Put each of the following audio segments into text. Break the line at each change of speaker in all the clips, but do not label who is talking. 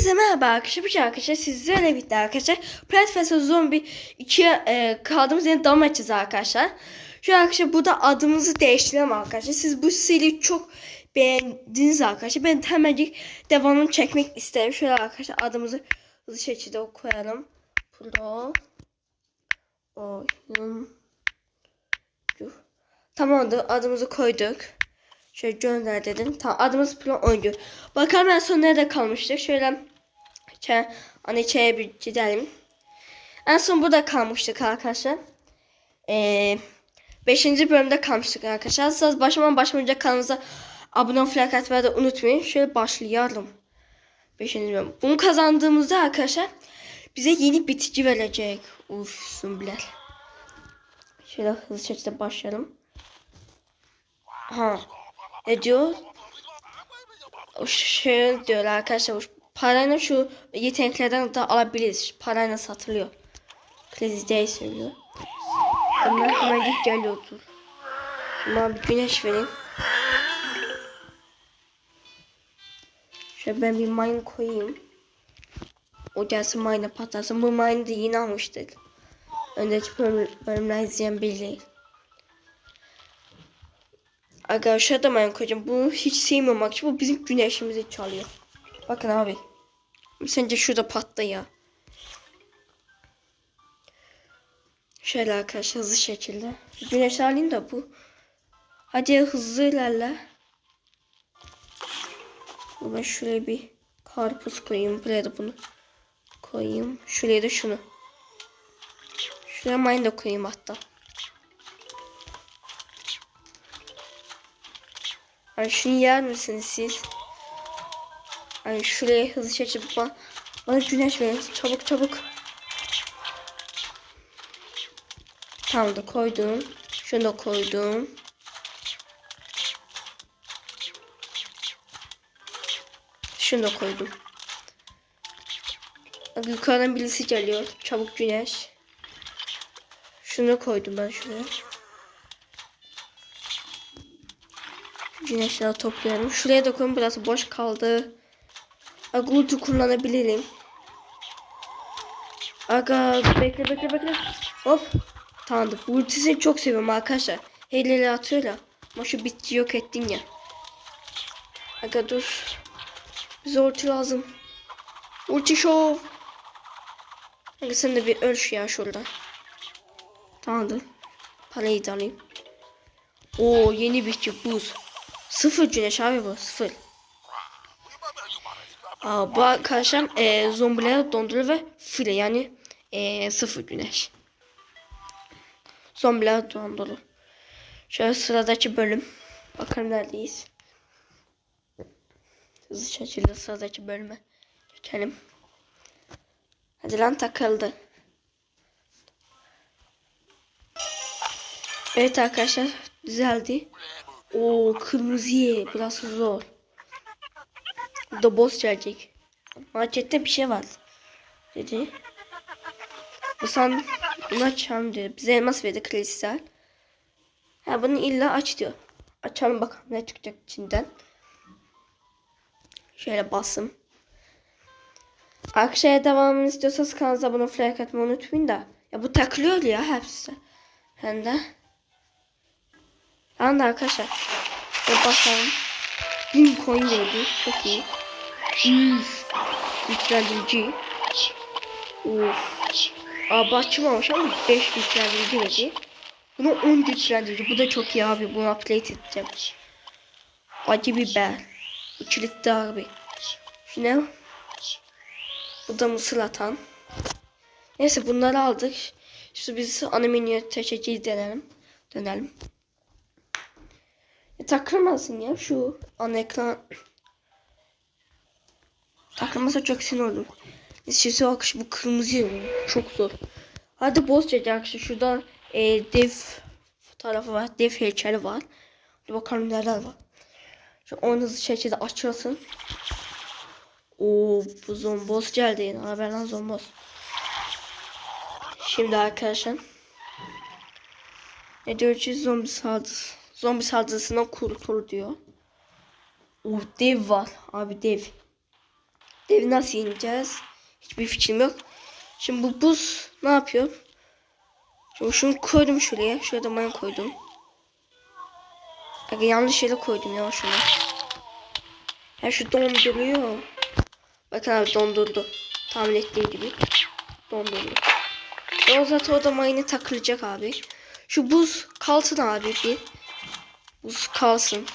Hepinize merhaba arkadaşlar. Arkadaşlar sizlerle birlikte arkadaşlar. Plant vs Zombie 2'ye e, kaldığımız yerine devam edeceğiz arkadaşlar. Şu arkadaşlar burada adımızı değiştirelim arkadaşlar. Siz bu seriyi çok beğendiniz arkadaşlar. Ben hemencik devamını çekmek isterim. Şöyle arkadaşlar adımızı hızlı şekilde koyalım. Pro oyuncu. Tamamdır adımızı koyduk. Şöyle gönder dedim. Tamam adımız plan oyuncu. Bakalım en son nerede kalmıştık. Şöyle şey, hani şeye bir gidelim. En son burada kalmıştık arkadaşlar. Ee, beşinci bölümde kalmıştık arkadaşlar. Siz başlaman başlayınca kanalımıza abone olmayı atmayı da unutmayın. Şöyle başlayalım. Beşinci bölüm. Bunu kazandığımızda arkadaşlar bize yeni bitici verecek. Uf zombiler. Şöyle hızlı şekilde başlayalım. Ha. Ne diyor? Şey diyor arkadaşlar. Parayla şu yeteneklerden de alabiliriz. Parayla satılıyor. Day söylüyor. Hemen hemen git gel otur. Bana bir güneş verin. Şöyle ben bir mine koyayım. O gelsin mine patlasın. Bu mine de yeni almıştık. Öndeki bölüm, bölümler izleyen bilir. Da ben koyacağım. Bunu hiç sevmiyorum bak. Bu bizim güneşimizi çalıyor. Bakın abi. Sence şurada patla ya. Şöyle arkadaşlar hızlı şekilde. Güneş alayım da bu. Hadi hızlı ilerle. Ben şuraya bir karpuz koyayım. Buraya da bunu koyayım. Şuraya da şunu. Şuraya mine de koyayım hatta. Hani şunu yer misiniz siz? Hani şuraya hızlı şekilde bana, bana güneş verin. Çabuk çabuk. Tamam da koydum. Şunu da koydum. Şunu da koydum. Bak yukarıdan birisi geliyor. Çabuk güneş. Şunu koydum ben şuraya. Güneşleri topluyorum. Şuraya da koyayım. Burası boş kaldı. Aga ulti kullanabilirim. Aga bekle bekle bekle. Hop. Tamamdır. Ultisini çok seviyorum arkadaşlar. Hileleri atıyor ya. Ama şu bitki yok ettin ya. Aga dur. Bize ulti lazım. Ulti show. Aga sen de bir öl ya şurada. Tamamdır. Parayı da alayım. Oo yeni bitki buz. Sıfır güneş abi bu sıfır. Aa, bu arkadaşlar e, zombileri dondurur ve file yani e, sıfır güneş. Zombiler dondurur. Şöyle sıradaki bölüm. Bakalım neredeyiz. Hızlı şekilde sıradaki bölüme geçelim. Hadi lan takıldı. Evet arkadaşlar düzeldi. O kırmızı burası zor. Burada boss gelecek. Markette bir şey var. Dedi. Bu san bunu açalım diyor. Bize elmas verdi kristal. Ha bunu illa aç diyor. Açalım bakalım ne çıkacak içinden. Şöyle basım. Arkadaşlar devamını istiyorsanız kanalınıza abone olmayı like atmayı unutmayın da. Ya bu takılıyor ya hepsi. Hem de. Tamam da arkadaşlar. Şöyle basalım. 1000 coin verdi. Çok iyi. Üf. Güçlendirici. Of. Aa başlamamış ama 5 güçlendirici verdi. Bunu 10 güçlendirici. Bu da çok iyi abi. Bunu upgrade edeceğim. Acı biber. Uçilikli abi. Ne? Bu da mısır atan. Neyse bunları aldık. Şimdi biz menüye teşekkür denelim. Dönelim. Takılmasın ya şu ana ekran. Takılmasa çok sinir olur. Sesi akış bu kırmızı çok zor. Hadi boss çekecek arkadaşlar. Şurada e, dev tarafı var. Dev heykeli var. Hadi bakalım neler var. Şu onu hızlı şekilde açılsın. Oo bu zombos geldi yine. Haber lan zombos. Şimdi arkadaşlar. Ne diyor ki zombi saldırısı. Zombi saldırısından kurtul diyor. O dev var. Abi dev. Devi nasıl yeneceğiz? Hiçbir fikrim yok. Şimdi bu buz ne yapıyor? Şimdi şunu koydum şuraya. Şuraya da mayın koydum. Aga yanlış yere koydum ya şunu. Ha şu donduruyor. Bakın abi dondurdu. Tahmin ettiğim gibi. Dondurdu. O zaten o da mayını takılacak abi. Şu buz kalsın abi bir. Buz kalsın.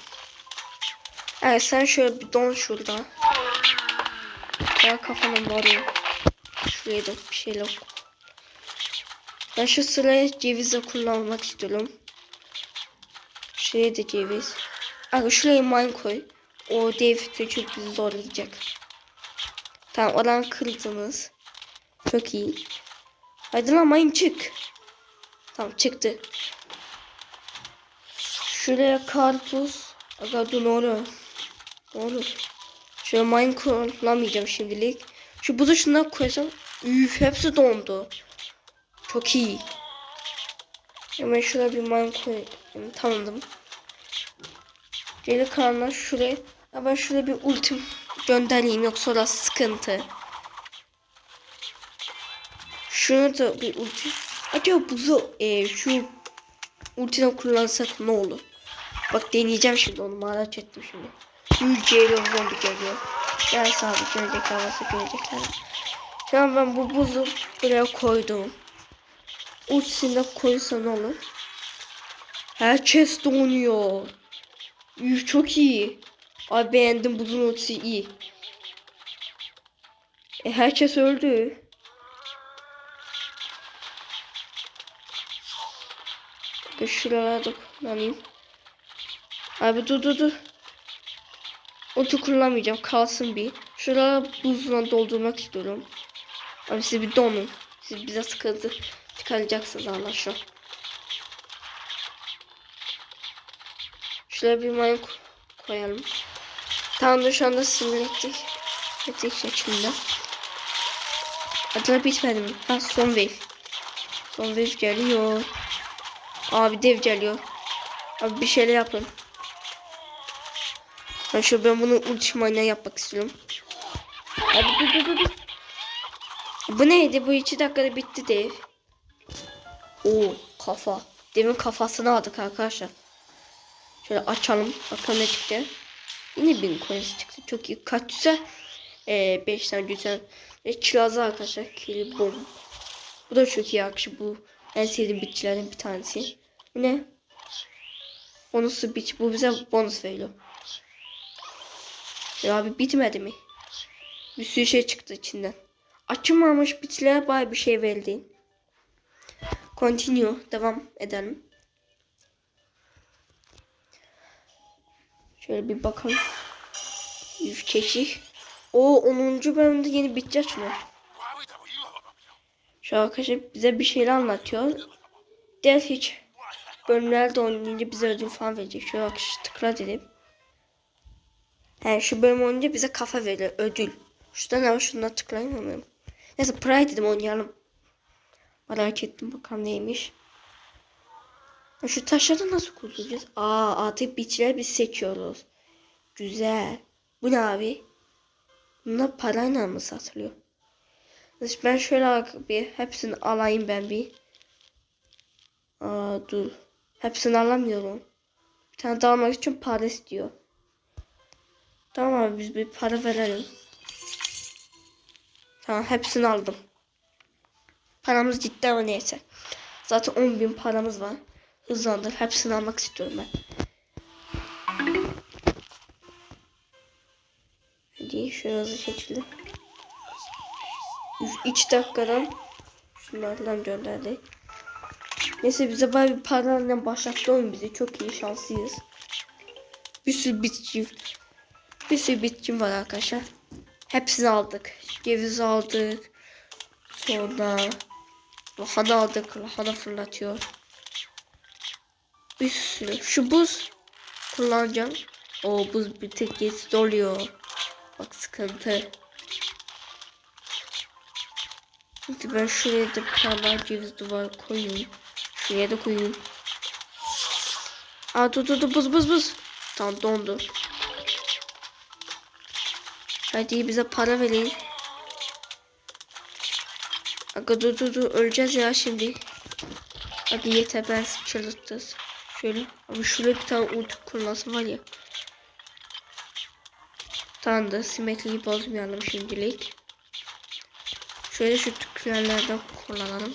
Evet sen şöyle bir don şurada. Ya kafanın var ya. Şuraya da bir şeyler. Ben şu sıraya cevizi kullanmak istiyorum. Şuraya da ceviz. Abi şuraya mine koy. O dev çok bizi zorlayacak. Tamam oradan kırdınız. Çok iyi. Hadi lan mine çık. Tamam çıktı. Şuraya karpuz. Aga dur ne oluyor? Ne oluyor? Şöyle mine kullanmayacağım şimdilik. Şu buzu şundan koysam. Üf hepsi dondu. Çok iyi. Hemen şuraya bir mine koyayım. Tamamdım. Geri kalanlar şuraya. Ya ben şuraya bir ultim göndereyim yoksa orası sıkıntı. Şunu da bir ulti. Acaba buzu e, şu ultiden kullansak ne olur? Bak deneyeceğim şimdi onu merak ettim şimdi. Yüceyle zombi geliyor. Gel sabit görecekler varsa görecekler. Şu an ben bu buzu buraya koydum. Ultisini de koysa ne olur? Herkes donuyor. Üf çok iyi. Ay beğendim buzun ultisi iyi. E, herkes öldü. Bakın şuralara da kullanayım. Abi dur dur dur. Ulti kullanmayacağım. Kalsın bir. Şuralara buzla doldurmak istiyorum. Abi siz bir donun. Siz bize sıkıntı çıkaracaksınız Allah şu. Şuraya bir mayın ko- koyalım. Tamamdır şu anda sinir ettik. Ettik şeklinde. Adına bitmedi mi? Ha son wave. Son wave geliyor. Abi dev geliyor. Abi bir şeyler yapın. Şu ben bunu ultimate yapmak istiyorum. Abi dur dur dur. dur. Bu neydi? Bu iki dakikada bitti dev. Oo kafa. Devin kafasını aldık arkadaşlar. Şöyle açalım. Bakalım ne çıktı. Yine bin coins çıktı. Çok iyi. Kaç güzel. Ee, 5 tane güzel. Ve kirazlı arkadaşlar. Kili bom. Bu da çok iyi arkadaşlar. Bu en sevdiğim bitkilerden bir tanesi. Bu ne? Bonusu bit. Bu bize bonus veriyor. Ya abi bitmedi mi? Bir sürü şey çıktı içinden. Açılmamış bitkilere baya bir şey verdi. Continue. Devam edelim. Şöyle bir bakalım. Yüz keşif. O 10. bölümde yeni bitki açmıyor. Şu arkadaşlar bize bir şeyler anlatıyor. Diğer hiç bölümlerde oynayınca bize ödül falan verecek. Şöyle arkadaşlar tıkla dedim. He şu bölüm oynayınca bize kafa verir ödül. Şurada ne var şundan tıklayamıyorum. Neyse Pride dedim oynayalım. Merak ettim bakalım neymiş. Şu taşları nasıl kullanacağız? Aa artık bitkileri biz seçiyoruz. Güzel. Bu ne abi? Bunlar parayla mı satılıyor? Ben şöyle bir hepsini alayım ben bir. Aa dur. Hepsini alamıyorum. Bir tane daha almak için para istiyor. Tamam abi biz bir para verelim. Tamam hepsini aldım. Paramız gitti ama neyse. Zaten 10 bin paramız var. Hızlandır. Hepsini almak istiyorum ben. Hadi şöyle hızlı şekilde. 3 dakikadan şunlardan gönderdi. Neyse bize bayağı bir parayla başlattı oyun bizi. Çok iyi şanslıyız. Bir sürü bitki bir sürü bitkim var arkadaşlar. Hepsini aldık. Ceviz aldık. Sonra lahana aldık. Lahana fırlatıyor. Bir sürü. Şu buz kullanacağım. O buz bir tek geç doluyor. Bak sıkıntı. Şimdi ben şuraya da bir tane daha ceviz duvar koyayım. Şuraya da koyayım. Aa dur dur dur buz buz buz. Tamam dondu. Hadi bize para verin. Aga dur dur dur öleceğiz ya şimdi. Hadi yeter ben çıldırttız. Şöyle ama şuraya bir tane ulti kullanası var ya. Tamam da simetriyi bozmayalım şimdilik. Şöyle şu tükürlerden kullanalım.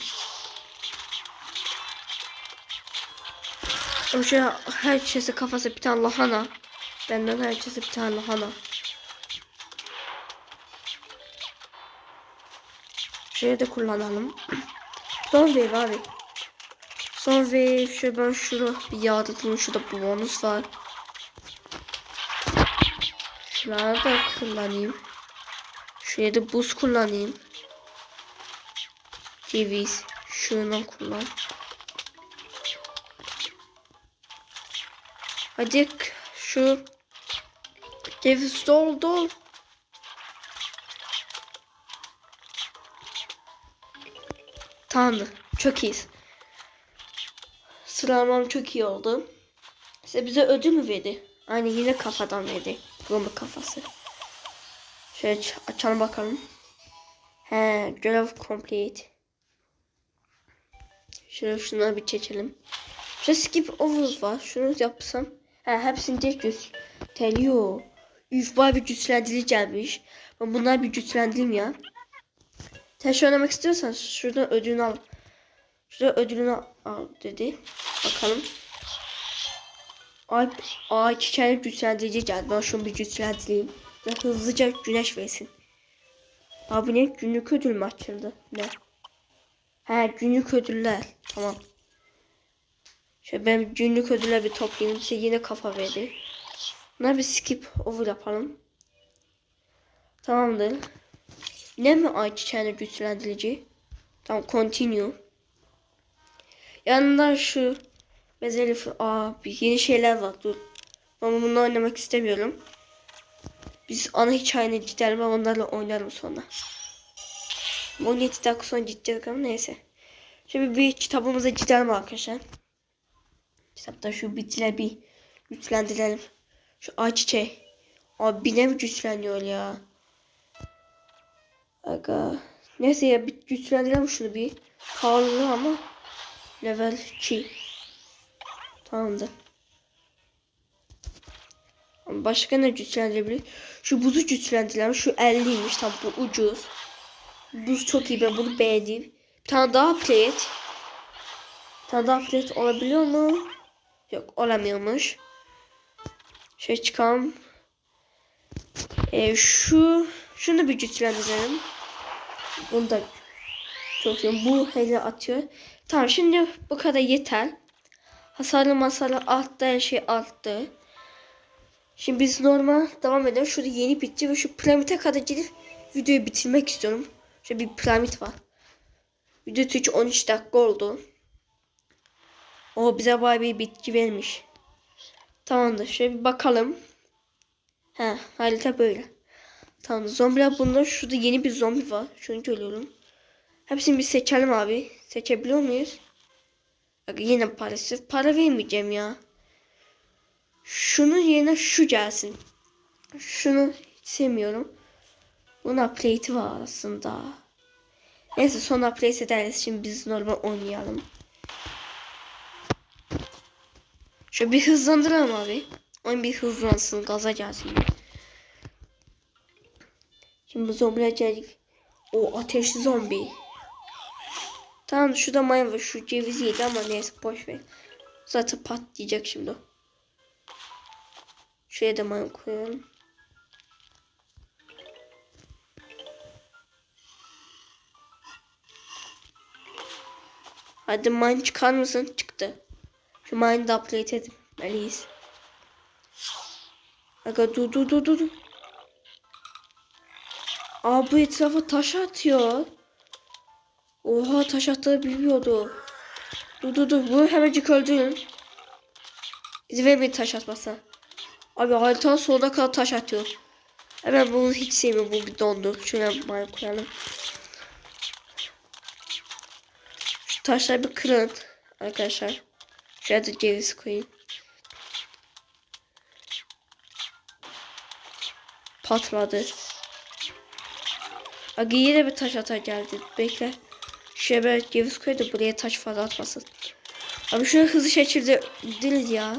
O şey herkese kafası bir tane lahana. Benden herkese bir tane lahana. Şöyle de kullanalım. Son wave abi. Son wave şöyle ben şunu bir yağdatayım. Şurada bonus var. Şunları da kullanayım. Şuraya da buz kullanayım. Ceviz. Şunu kullan. Hadi şu ceviz dol dol. Tamamdır. Çok iyiyiz. Sıralamam çok iyi oldu. Size bize ödül mü verdi? Aynı yine kafadan verdi. Gomba kafası. Şöyle aç- açalım bakalım. He, görev complete. Şöyle şunları bir çekelim. Şöyle skip overs var. Şunu yapsam. He, hepsini tek yüz. Teliyor. Üf bir güçlendirici gelmiş. Ben bunları bir güçlendireyim ya. Şu oynamak istiyorsan şuradan ödülünü al. Şurada ödülünü al dedi. Bakalım. Ay, ay çiçeğini güçlendirici geldi. Ben şunu bir güçlendireyim. Hızlıca güneş versin. Abi ne? Günlük ödül mü açıldı? Ne? He günlük ödüller. Tamam. Şöyle ben günlük ödüller bir toplayayım. Size yine kafa verdi. Buna bir skip over yapalım. Tamamdır. Ne mi ay çiçeğini güçlendirici? Tamam continue. Yanında şu bezeli aa yeni şeyler var dur. Ama bunu oynamak istemiyorum. Biz ana hikayeni gidelim ben onlarla oynarım sonra. 17 dakika sonra gidecek ama neyse. Şimdi bir kitabımıza gidelim arkadaşlar. Kitapta şu bitkiler bir güçlendirelim. Şu ay çiçeği. Abi ne mi güçleniyor ya? Aga. Neyse ya bir güçlendirelim şunu bir. Pahalı ama level 2. Tamamdır. Ama Başka ne güçlendirebilir? Şu buzu güçlendirelim. Şu 50'ymiş tam bu ucuz. Buz çok iyi ben bunu beğendim. Bir tane daha plate. Bir tane daha plate olabiliyor mu? Yok olamıyormuş. Şey çıkalım. Ee, şu şunu bir güçlendirelim. Bunu da çok iyi. Bu hele atıyor. Tamam şimdi bu kadar yeter. Hasarlı masarlı arttı her şey arttı. Şimdi biz normal devam edelim. Şurada yeni bitti ve şu piramite kadar gidip videoyu bitirmek istiyorum. Şöyle bir piramit var. Video Twitch 13 dakika oldu. O bize bayağı bir bitki vermiş. Tamamdır. Şöyle bir bakalım. He harita böyle. Tamam zombiler bunlar. Şurada yeni bir zombi var. Şunu görüyorum. Hepsini bir seçelim abi. Seçebiliyor muyuz? Bak yine parası. Para vermeyeceğim ya. Şunun yerine şu gelsin. Şunu sevmiyorum. Bunun update'i var aslında. Neyse sonra update ederiz. Şimdi biz normal oynayalım. Şöyle bir hızlandıralım abi. Oyun bir hızlansın. Gaza gelsin. Şimdi bu zombiler gelecek. O ateşli zombi. Tamam şurada mayın var. Şu ceviz yedi ama neyse boş ver. Zaten patlayacak şimdi o. Şuraya da mayın koyalım. Hadi mine çıkar mısın? Çıktı. Şu mine'ı da upgrade etmeliyiz. Aga dur dur dur dur. Aa bu etrafa taş atıyor. Oha taş attığını bilmiyordu. Dur dur dur bunu hemencik öldürün. İzin vermeyin taş atmasına. Abi haritanın sonuna kadar taş atıyor. Hemen bunu hiç sevmiyorum. Bu bir dondu. Şöyle mine koyalım. Şu taşları bir kırın arkadaşlar. Şuraya da ceviz koyayım. Patladı. Aga yine bir taş atar geldi. Bekle. Şuraya böyle ceviz koy buraya taş fazla atmasın. Abi şunu hızlı şekilde dil ya.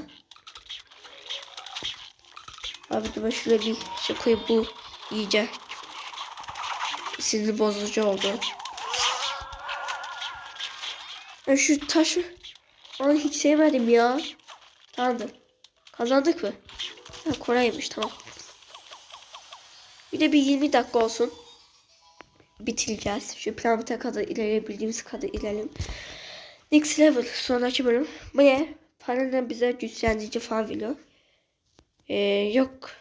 Abi dur şöyle bir şey koyup bu iyice sinir bozucu oldu. Ya şu taşı Ay hiç sevmedim ya. Tamamdır. Kazandık mı? Ha, Kore'ymiş tamam. Bir de bir 20 dakika olsun. Bitireceğiz. Şu planete kadar ilerleyebildiğimiz kadar ilerleyelim. Next level sonraki bölüm. Bu ne? Paranın bize güçlendirici falan veriyor. Ee, yok.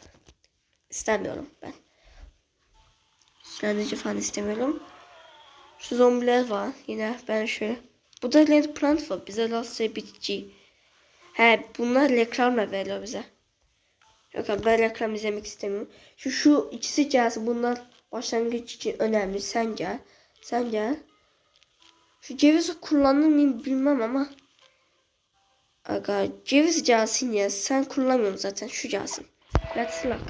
İstemiyorum ben. Güçlendirici falan istemiyorum. Şu zombiler var. Yine ben şöyle. Bu da land plant var. Bize lastik bitki. He bunlar reklamla veriyor bize. Yok abi ben reklam izlemek istemiyorum. Şu şu ikisi gelsin. Bunlar başlangıç için önemli. Sen gel. Şu cevizi kullanır mıyım bilmem ama. Aga ceviz gelsin ya. Sen kullanmıyorum zaten. Şu gelsin. Let's look.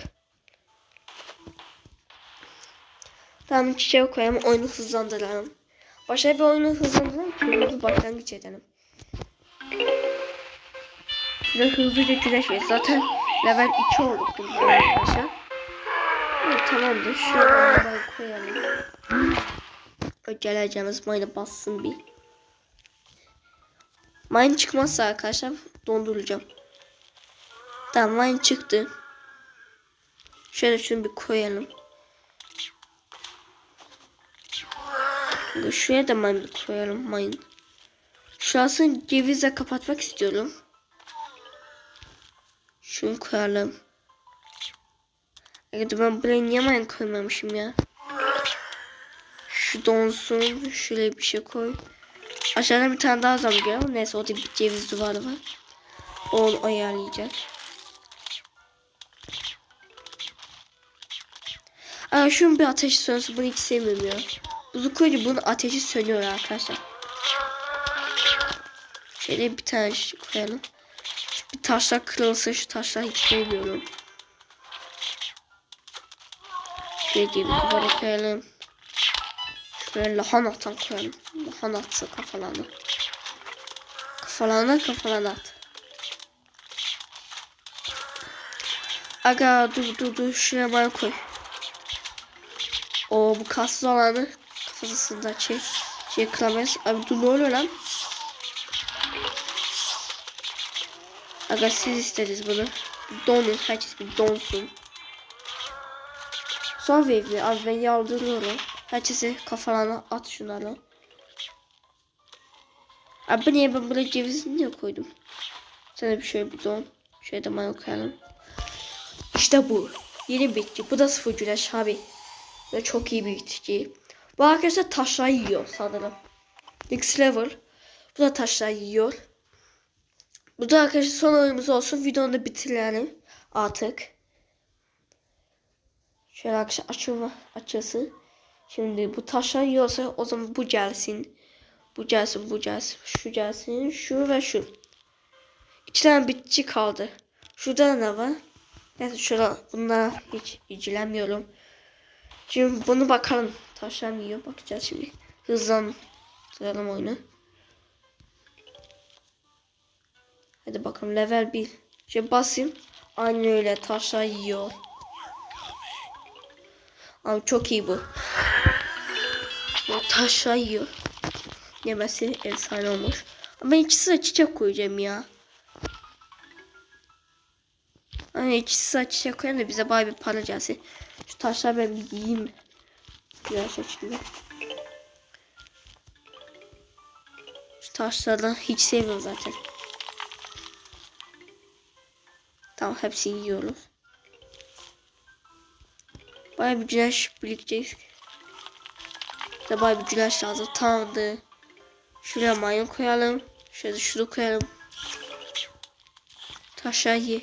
Tamam çiçeği koyalım. Oyunu hızlandıralım. Başka bir oyunu hızlandıralım hızlı başlangıç edelim. Ve hızlıca güreşmeyiz. Zaten level 2 olduk arkadaşlar. Tamamdır. Şuraya arabayı koyalım. Geleceğimiz mine bassın bir. Mine çıkmazsa arkadaşlar donduracağım. Tamam mine çıktı. Şöyle şunu bir koyalım. Şuraya da mine koyalım mine. Şurasını cevizle kapatmak istiyorum. Şunu koyalım. Evet ben buraya niye mine koymamışım ya. Şu donsun. Şöyle bir şey koy. Aşağıda bir tane daha zam geliyor. Neyse o da bir ceviz duvarı var. Onu ayarlayacak. Aa şunun bir ateşi sönsün. Bunu hiç sevmiyorum ya. Buzu koyunca bunun ateşi sönüyor arkadaşlar. Şöyle bir tane koyalım. Bir taşlar kırılsa şu taşlar hiç sevmiyorum. Şöyle ceviz duvarı koyalım. Şöyle lahanatan koyalım. Lahana atsa kafalarına. Kafalarına kafalarına at. Aga dur dur dur şuraya bana koy. O bu kassız olanı kafasında şey şey kılamayız. Abi dur ne oluyor lan? Aga siz istediniz bunu. Donun herkes bir donsun. Son wave'li abi ben yaldırıyorum. Herkese kafalarına at şunları. Abi niye ben buraya cevizi niye koydum? Sana bir şöyle bir don. Şöyle de mayo koyalım. İşte bu. Yeni bitki. Bu da sıfır güneş abi. Ve çok iyi bir bitki. Bu arkadaşlar taşlar yiyor sanırım. Next level. Bu da taşlar yiyor. Bu da arkadaşlar son oyunumuz olsun. Videonu da bitirelim artık. Şöyle arkadaşlar açılma açılsın. Şimdi bu taşlar yiyorsa o zaman bu gelsin. Bu gelsin, bu gelsin. Şu gelsin, şu ve şu. İki tane bitki kaldı. Şurada ne var? Neyse şurada bunlara hiç ilgilenmiyorum. Şimdi bunu bakalım. Taşlar mı yiyor? Bakacağız şimdi. Hızlandıralım oyunu. Hadi bakalım level 1. Şöyle basayım. Aynı öyle taşlar yiyor. Abi çok iyi bu. Taşlar yiyor. Yemesi efsane olmuş. Ama ikisi çiçek koyacağım ya. Hani ikisi çiçek koyayım da bize baya bir para gelsin. Şu taşlar ben bir yiyeyim. Güzel şekilde. Şu taşlardan hiç sevmiyorum zaten. Tamam hepsini yiyoruz. Baya bir güneş birikecek. Da baya bir güneş lazım. Tamamdır. Şuraya mayın koyalım. Şöyle şunu koyalım. Taşa ye.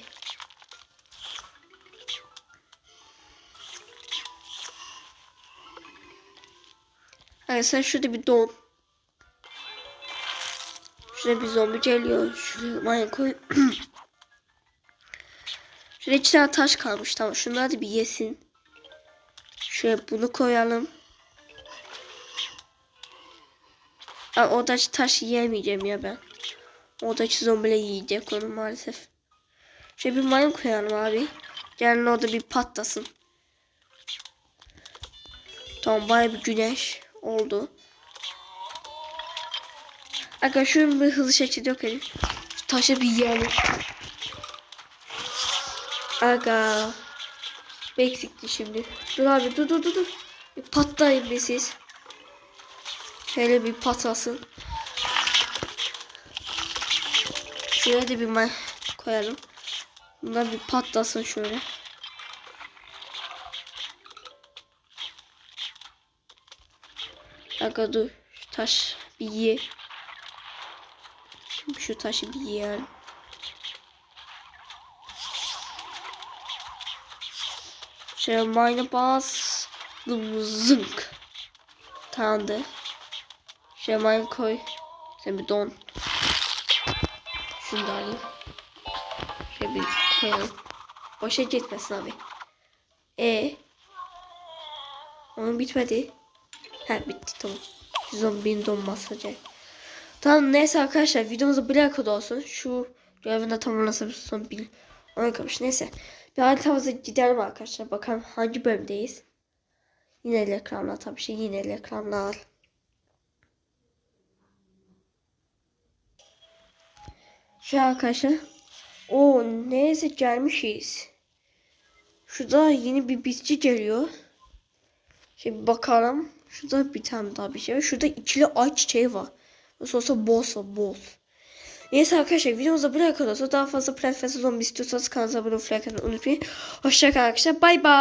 Hayır sen şurada bir don. Şurada bir zombi geliyor. Şuraya mayın koy. Şurada iki tane taş kalmış. Tamam şunları da bir yesin. Şöyle bunu koyalım. Aa, odacı taş yiyemeyeceğim ya ben. Odacı zombiler yiyecek onu maalesef. Şöyle bir mayın koyalım abi. Yani orada bir patlasın. Tamam baya bir güneş oldu. Aga şunu bir hızlı şekilde yok edin. Taşa bir yiyelim. Aga. Bir eksikti şimdi. Dur abi dur dur dur dur. Bir patlayın bir siz. Şöyle bir patlasın. Şuraya da bir may koyalım. Bunlar bir patlasın şöyle. Aga dur. Şu taş bir ye. Şimdi şu taşı bir yiyelim. Şöyle mayına bas. Zınk. Tamamdır. Şöyle mayın koy. Sen bir don. Şunu da alayım. Şöyle bir koyalım. Boşa gitmesin abi. E. Onun bitmedi. Ha bitti tamam. Şu zombinin donması olacak. Tamam neyse arkadaşlar videomuzda buraya kadar olsun. Şu görevin de tamamlasın son bil. Ona kalmış neyse. Bir haritamıza gidelim arkadaşlar. Bakalım hangi bölümdeyiz. Yine ekranlar tabii şey yine ekranlar. Şu arkadaşlar. O neyse gelmişiz. Şurada yeni bir bitki geliyor. Şimdi bakalım. Şurada bir tane daha bir şey var. Şurada ikili ay çiçeği var. Nasıl olsa boss var boss. Neyse arkadaşlar videomuzda buraya kadar daha fazla Plant vs. Zombi istiyorsanız kanalımıza abone olmayı unutmayın. Hoşçakalın arkadaşlar. Bay bay.